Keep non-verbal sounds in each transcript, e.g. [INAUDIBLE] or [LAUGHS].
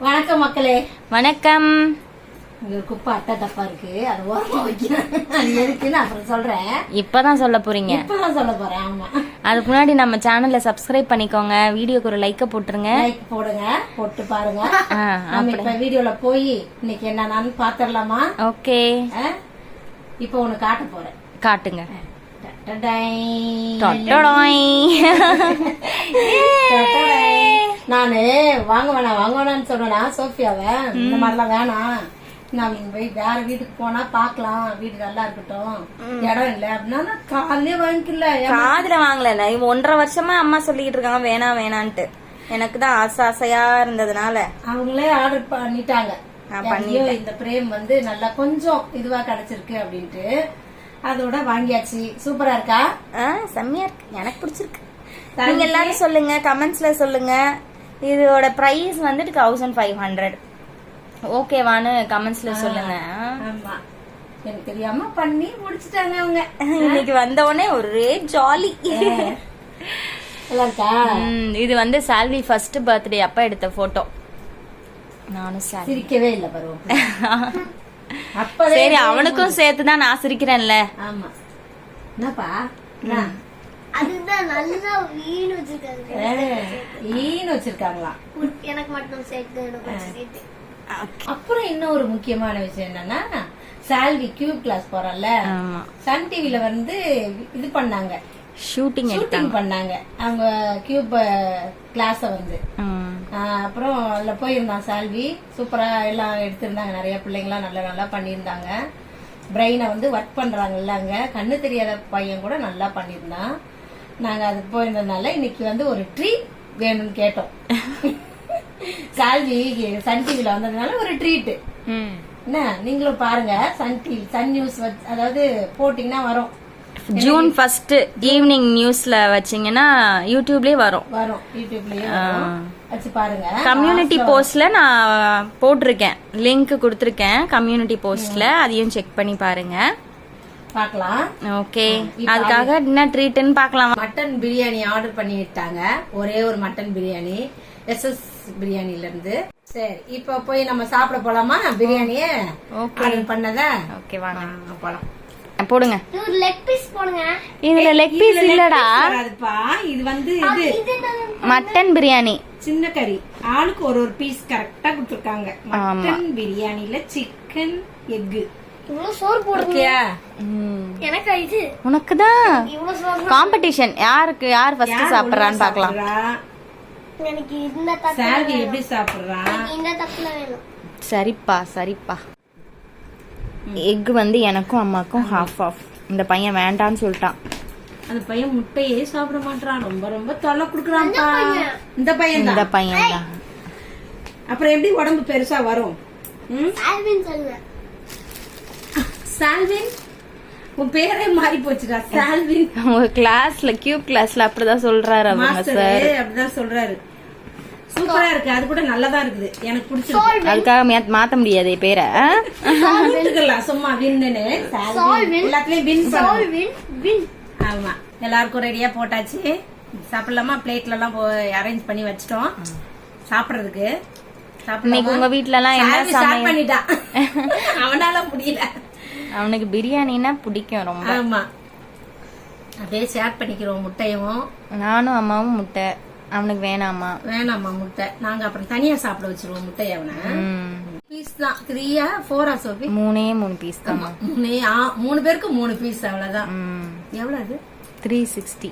வணக்கம் மக்களே. வணக்கம். ஒரு குப்பை அட்டை டப்பா இருக்கு. அது ஓரமா வைக்கிறேன். அது எதுக்குன்னு அப்புறம் சொல்றேன். இப்பதான் சொல்ல போறீங்க. இப்பதான் சொல்ல போறேன். ஆமா. அதுக்கு முன்னாடி நம்ம சேனலை சப்ஸ்கிரைப் பண்ணிக்கோங்க. வீடியோக்கு ஒரு லைக்க போட்டுருங்க. லைக் போடுங்க. போட்டு பாருங்க. நம்ம இப்ப வீடியோல போய் இன்னைக்கு என்னன்னு பாத்திரலாமா? ஓகே. இப்போ ஒண்ணு காட்ட போறேன். காட்டுங்க. டடடை. டொட்டொடாய். [LAUGHS] நானு வாங்க வேணாம் வாங்க வேணாம்னு சொன்னா சோஃபியாவை? இந்த மாதிரிலாம் வேணாம். நான் போய் வேற வீட்டுக்கு போனா பாக்கலாம். வீடு நல்லா இருக்கட்டும். இடம் இல்ல அப்படின்னா காலையே வாங்கிக்கல. காதுல வாங்கல இவன் ஒன்றரை வருஷமா அம்மா சொல்லிக்கிட்டு இருக்காங்க. வேணாம் வேணான்ட்டு. எனக்கு தான் ஆசை ஆசையா இருந்ததுனால. அவங்களே ஆர்டர் பண்ணிட்டாங்க. நான் ஐயோ இந்த பிரேம் வந்து நல்லா கொஞ்சம் இதுவா கிடைச்சிருக்கு அப்படின்ட்டு அதோட வாங்கியாச்சு. சூப்பரா இருக்கா? செம்மையா இருக்கு. எனக்கு பிடிச்சிருக்கு. நீங்க எல்லாரும் சொல்லுங்க. கமெண்ட்ஸ்ல சொல்லுங்க. இதோட பிரைஸ் வந்துட்டு தௌசண்ட் ஃபைவ் ஹண்ட்ரட் ஓகேவான்னு கமெண்ட்ஸ்ல சொல்லுங்க. எனக்கு தெரியாம பண்ணி முடிச்சிட்டாங்க அவங்க. இன்னைக்கு வந்த உடனே ஒரே ஜாலி இது வந்து சால்வி ஃபர்ஸ்ட் பர்த்டே அப்ப எடுத்த போட்டோ நானும் சிரிக்கவே இல்ல பருவம் சரி அவனுக்கும் சேர்த்து தான் நான் சிரிக்கிறேன்ல. ஆமா. என்னப்பா? என்ன? அதுதான் நல்லா வீண் வச்சிருக்காங்க. வச்சிருக்காங்களாம். எனக்கு மட்டும் சேர்த்து அப்புறம் இன்னும் ஒரு முக்கியமான விஷயம் என்னன்னா சால்வி கியூப் கிளாஸ் போறல ஆமா. சன் டிவில வந்து இது பண்ணாங்க. ஷூட்டிங் ஷூட்டிங் பண்ணாங்க. அவங்க கியூப் கிளாஸ வந்து. அப்புறம் அதுல போயிருந்தான் சால்வி சூப்பரா எல்லாம் எடுத்திருந்தாங்க. நிறைய பிள்ளைங்களாம் நல்லா நல்லா பண்ணியிருந்தாங்க. பிரெயினை வந்து ஒர்க் பண்றாங்கல்ல அங்க. கண்ணு தெரியாத பையன் கூட நல்லா பண்ணியிருந்தான். நாங்க அதுக்கு போயிருந்ததுனால இன்னைக்கு வந்து ஒரு ட்ரீட் வேணும்னு கேட்டோம். சால்வி சன் டிவில வந்ததுனால ஒரு ட்ரீட் ம். என்ன நீங்களும் பாருங்க சன் டிவி சன் நியூஸ் அதாவது போட்டீங்கன்னா வரும். ஜூன் ஃபர்ஸ்ட் ஈவினிங் நியூஸ்ல வச்சீங்கன்னா யூடியூப்லயே வரும். வரும் யூடியூப்லயே வச்சு பாருங்க. கம்யூனிட்டி போஸ்ட்ல நான் போட்டிருக்கேன். லிங்க் கொடுத்துருக்கேன் கம்யூனிட்டி போஸ்ட்ல அதையும் செக் பண்ணி பாருங்க. பார்க்கலாம். ஓகே. அதுக்காக என்ன ட்ரீட்னு பார்க்கலாம். மட்டன் பிரியாணி ஆர்டர் பண்ணி விட்டாங்க ஒரே ஒரு மட்டன் பிரியாணி. எஸ் எஸ் பிரியாணில இருந்து சரி இப்போ போய் நம்ம சாப்பிட போலாமா? பிரியாணிய. ஆர்டர் பண்ணத? ஓகே வாங்க. போலாம். போடுங்க. லெக் பீஸ் போடுங்க. இதுல லெக் பீஸ் இல்லடா. அதுப்பா இது வந்து இது? மட்டன் பிரியாணி. சின்ன கறி. ஆளுக்கு ஒரு ஒரு பீஸ் கரெக்டா கொடுத்துருக்காங்க. மட்டன் பிரியாணில சிக்கன் எக்கு இவ்வளவு சோறு போடுங்க ஓகேயா? எனக்கு இது? உனக்கு தான் இவ்வளவு சோறு காம்படிஷன் யாருக்கு? யார் ஃபர்ஸ்ட் சாப்பிடுறான்னு பார்க்கலாம். எனக்கு இந்த தப்பு சால்வி எப்படி சாப்பிடுறா? இந்த தப்புல வேணும். சரிப்பா சரிப்பா. எக் வந்து எனக்கும் அம்மாக்கும் ஹாஃப் ஆஃப் இந்த பையன் வேண்டான்னு சொல்லிட்டான். அந்த பையன் முட்டையே சாப்பிட மாட்டான் ரொம்ப ரொம்ப தொல்லை குடுக்கறான்ப்பா. இந்த பையன் இந்த பையன் தான் அப்புறம் எப்படி உடம்பு பெருசா வரும்? ம்? சால்வின் உன் பேரே மாறி போச்சுடா. சால்வின். உங்க கிளாஸ்ல கியூப் கிளாஸ்ல அப்படிதான் சொல்றாரு அவங்க சார் அப்படிதான் சொல்றாரு. சூப்பரா இருக்கு. அது கூட நல்லதா இருக்குது. எனக்கு பிடிச்சிருக்கு. அதுக்காக மே- மாத்த முடியாது பேரை. கூப்பிட்டுக்கலாம் சும்மா வின்னு சால்வின். எல்லாத்துலயும் வின் வின் ஆமா. எல்லாருக்கும் ரெடியா போட்டாச்சு. சாப்பிடலாமா? பிளேட்ல எல்லாம் அரேஞ்ச் பண்ணி வச்சிட்டோம். சாப்பிடுறதுக்கு. இன்னைக்கு உங்க வீட்ல எல்லாம் என்ன பண்ணிட்டான் அவனால முடியல. அவனுக்கு பிரியாணின்னா பிடிக்கும் ரொம்ப. ஆமா. அப்படியே ஷேர் பண்ணிக்கிறோம் முட்டையும். நானும் அம்மாவும் முட்டை. அவனுக்கு வேணாமா? வேணாம்மா முட்டை. நாங்க அப்புறம் தனியா சாப்பிட வச்சிருவோம் முட்டையை அவனை. பீஸ் தான். த்ரீயா? ஃபோரா சோபி மூணே மூணு பீஸ் தான் மூணு ஆ, மூணு பேருக்கு மூணு பீஸ் அவ்வளவுதான். எவ்வளவு அது? த்ரீ சிக்ஸ்டி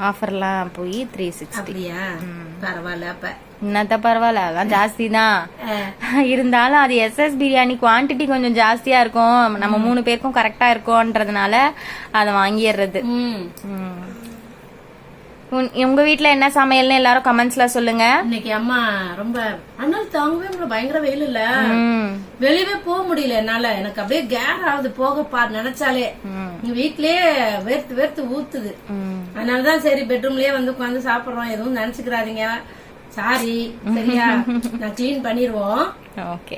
ஆஃபர்லாம் போய் த்ரீ சிக்ஸ்டி அப்படியா? பரவாயில்ல அப்ப. என்னத்த பரவாயில்ல அதான் ஜாஸ்தி தான் இருந்தாலும் அது எஸ்எஸ் பிரியாணி குவாண்டிட்டி கொஞ்சம் ஜாஸ்தியா இருக்கும். நம்ம மூணு பேருக்கும் கரெக்டா இருக்கும்ன்றதுனால அதை வாங்கிடுறது. உங்க வீட்ல என்ன சமையல்னு எல்லாரும் கமெண்ட்ஸ்ல சொல்லுங்க. இன்னைக்கு அம்மா ரொம்ப அண்ணால் தாங்கவே முடியல பயங்கர வெயில் இல்ல. வெளியவே போக முடியல என்னால. எனக்கு அப்படியே கேர் ஆகுது போக பார் நினைச்சாலே. வீட்லயே வேர்த்து வேர்த்து ஊத்துது. அதனாலதான் சரி பெட்ரூம்லயே வந்து உட்காந்து சாப்பிடுறோம். எதுவும் நினைச்சுக்கிறாதீங்க. சாரி [LAUGHS] சரியா? நான் க்ளீன் பண்ணிருவோம். ஓகே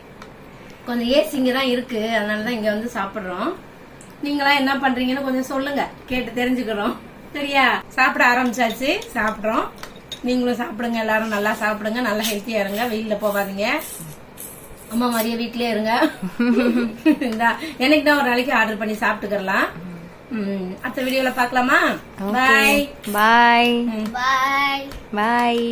கொஞ்சம் ஏசி இங்க தான் இருக்கு அதனாலதான் இங்க வந்து சாப்பிடுறோம். நீங்களா என்ன பண்றீங்கன்னு கொஞ்சம் சொல்லுங்க கேட்டு தெரிஞ்சுக்கிறோம். சரியா? சாப்பிட ஆரம்பிச்சாச்சு சாப்பிடுறோம். நீங்களும் சாப்பிடுங்க எல்லாரும் நல்லா சாப்பிடுங்க நல்லா ஹெல்த்தியா இருங்க வெயில்ல போகாதீங்க. அம்மா மாதிரியே வீட்லயே இருங்க. இந்தா என்னைக்கு தான் ஒரு நாளைக்கு ஆர்டர் பண்ணி சாப்பிட்டுக்கலாம் அடுத்த வீடியோல பார்க்கலாமா? பாய் பாய் பாய் பாய்